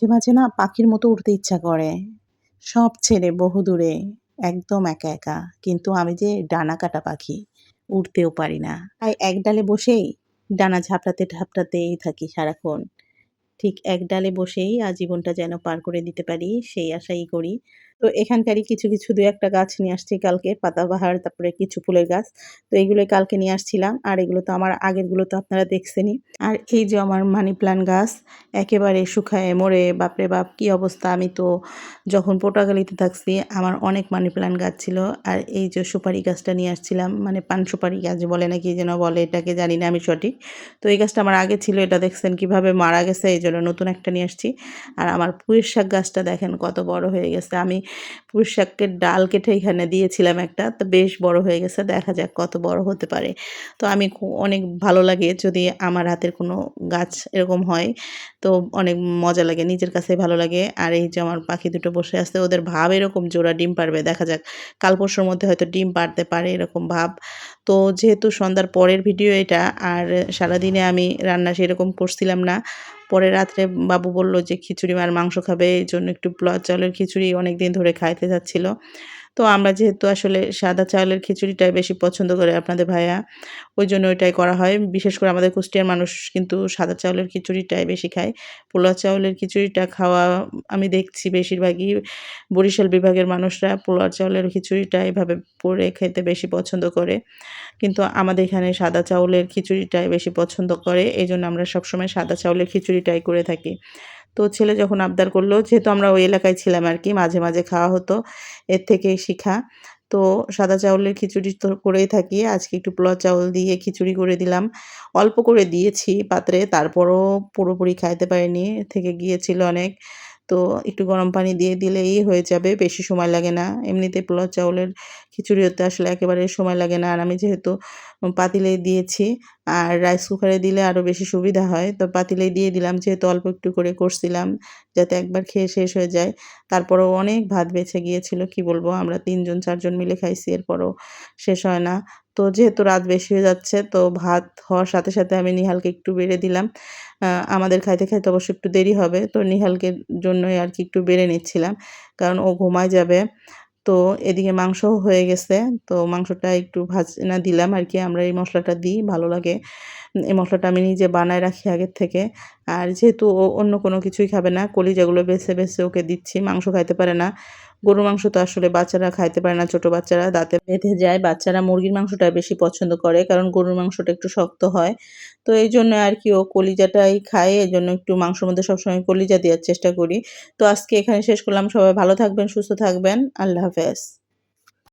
মাঝে মাঝে না পাখির মতো উঠতে ইচ্ছা করে। সব ছেড়ে বহুদূরে একদম একা একা। কিন্তু আমি যে ডানা কাটা পাখি উঠতেও পারি না। তাই এক ডালে বসেই ডানা ঝাপটাতে ঝাপটাতেই থাকি সারাক্ষণ। ঠিক এক ডালে বসেই আজীবনটা যেন পার করে দিতে পারি, সেই আশাই করি তো এখানকারই কিছু কিছু দু একটা গাছ নিয়ে আসছি কালকে, পাতাবাহার, তারপরে কিছু ফুলের গাছ। তো এইগুলোই কালকে নিয়ে আসছিলাম, আর এগুলো তো আমার আগেরগুলো তো আপনারা দেখছেনই। আর এই যে আমার মানি প্লান্ট গাছ, একেবারে শুকায় মরে, বাপরে বাপ, কি অবস্থা! আমি তো যখন পোটাগালিতে থাকছি, আমার অনেক মানি প্লান্ট গাছ ছিল। আর এই যে সুপারি গাছটা নিয়ে আসছিলাম মানে পান সুপারি গাছ বলে নাকি যেন বলে, এটাকে জানি না আমি সঠিক। তো এই গাছটা আমার আগে ছিল, এটা দেখছেন কীভাবে মারা গেছে, এই জন্য নতুন একটা নিয়ে আসছি। আর আমার পুঁইর শাক গাছটা দেখেন কত বড় হয়ে গেছে। আমি পুঁই শাকের ডাল কেটে এখানে দিয়েছিলাম একটা, তো বেশ বড় হয়ে গেছে, দেখা যাক কত বড় হতে পারে। তো আমি অনেক ভালো লাগে যদি আমার হাতের কোনো গাছ এরকম হয়, তো অনেক মজা লাগে, নিজের কাছে ভালো লাগে। আর এই যে আমার পাখি দুটো বসে আসতে ওদের ভাব এরকম জোড়া ডিম পারবে, দেখা যাক। কাল পরশুর মধ্যে হয়তো ডিম পারতে পারে এরকম ভাব। তো যেহেতু সন্ধ্যার পরের ভিডিও এটা, আর সারাদিনে আমি রান্না সেরকম করছিলাম না পরে রাত্রে বাবু বলল যে খিচুড়ি আর মাংস খাবে, এই জন্য একটু পোলাও চালের খিচুড়ি অনেক দিন ধরে খাইতে যাচ্ছিল। তো আমরা যেহেতু আসলে সাদা চালের খিচুড়িটাই বেশি পছন্দ করে আপনাদের ভাইয়া ওই জন্য ওইটাই করা হয়। বিশেষ করে আমাদের কুষ্টিয়ার মানুষ কিন্তু সাদা চাউলের খিচুড়িটাই বেশি খায়। পোলাও চাউলের খিচুড়িটা খাওয়া আমি দেখছি বেশিরভাগই বরিশাল বিভাগের মানুষরা পোলাও চাউলের খিচুড়িটা এভাবে পরে খেতে বেশি পছন্দ করে। কিন্তু আমাদের এখানে সাদা চাউলের খিচুড়িটাই বেশি পছন্দ করে। এই জন্য আমরা সবসময় সাদা চাউলের খিচুড়িটাই করে থাকি। তো ছেলে যখন আবদার করল, যেহেতু আমরা ওই এলাকায় ছিলাম আর কি, মাঝে মাঝে খাওয়া হতো, এর থেকেই শিখা। তো সাদা চাউলের খিচুড়ি তো করেই থাকি, আজকে একটু পোলাও চাউল দিয়ে খিচুড়ি করে দিলাম। অল্প করে দিয়েছি পাত্রে, তারপরও পুরোপুরি খাইতে পারিনি থেকে গিয়েছিল অনেক। তো একটু গরম পানি দিয়ে দিলেই হয়ে যাবে, বেশি সময় লাগে না। এমনিতে পোলাও চাউলের খিচুড়ি হতে আসলে একেবারে সময় লাগে না। আর আমি যেহেতু পাতিলে দিয়েছি আর রাইস কুকারে দিলে আরও বেশি সুবিধা হয়। তো পাতিলে দিয়ে দিলাম, যেহেতু অল্প একটু করে করছিলাম, যাতে একবার খেয়ে শেষ হয়ে যায়। তারপরেও অনেক ভাত বেঁচে গিয়েছিল, কি বলব, আমরা তিনজন, চারজন মিলে খাইছি, এরপরও শেষ হয় না। তো যেহেতু রাত বেশি হয়ে যাচ্ছে, তো ভাত হওয়ার সাথে সাথে আমি নিহালকে একটু বেড়ে দিলাম। আমাদের খাইতে খাইতে অবশ্য একটু দেরি হবে, তো নিহালকে জন্যই আর কি একটু বেড়ে নিচ্ছিলাম, কারণ ও ঘুমায় যাবে। তো এদিকে মাংস হয়ে গেছে। তো মাংসটা একটু ভাজনা দিলাম আর কি আমরা এই মশলাটা দিই, ভালো লাগে। এই মশলাটা আমি নিজে বানায় রাখি আগের থেকে। আর যেহেতু ও অন্য কোনো কিছুই খাবে না, কলিজাগুলো বেছে বেছে ওকে দিচ্ছি, মাংস খাইতে পারে না। গরুর মাংস তো আসলে বাচ্চারা খাইতে পারে না, ছোট বাচ্চারা দাঁতে বেঁধে যায়। বাচ্চারা মুরগির মাংসটা বেশি পছন্দ করে কারণ গরুর মাংসটা একটু শক্ত হয়। তো এই জন্য আর কি ও কলিজাটাই খায়, এই জন্য একটু মাংসের মধ্যে সবসময় কলিজা দেওয়ার চেষ্টা করি। তো আজকে এখানে শেষ করলাম। সবাই ভালো থাকবেন, সুস্থ থাকবেন। আল্লাহ হাফেজ।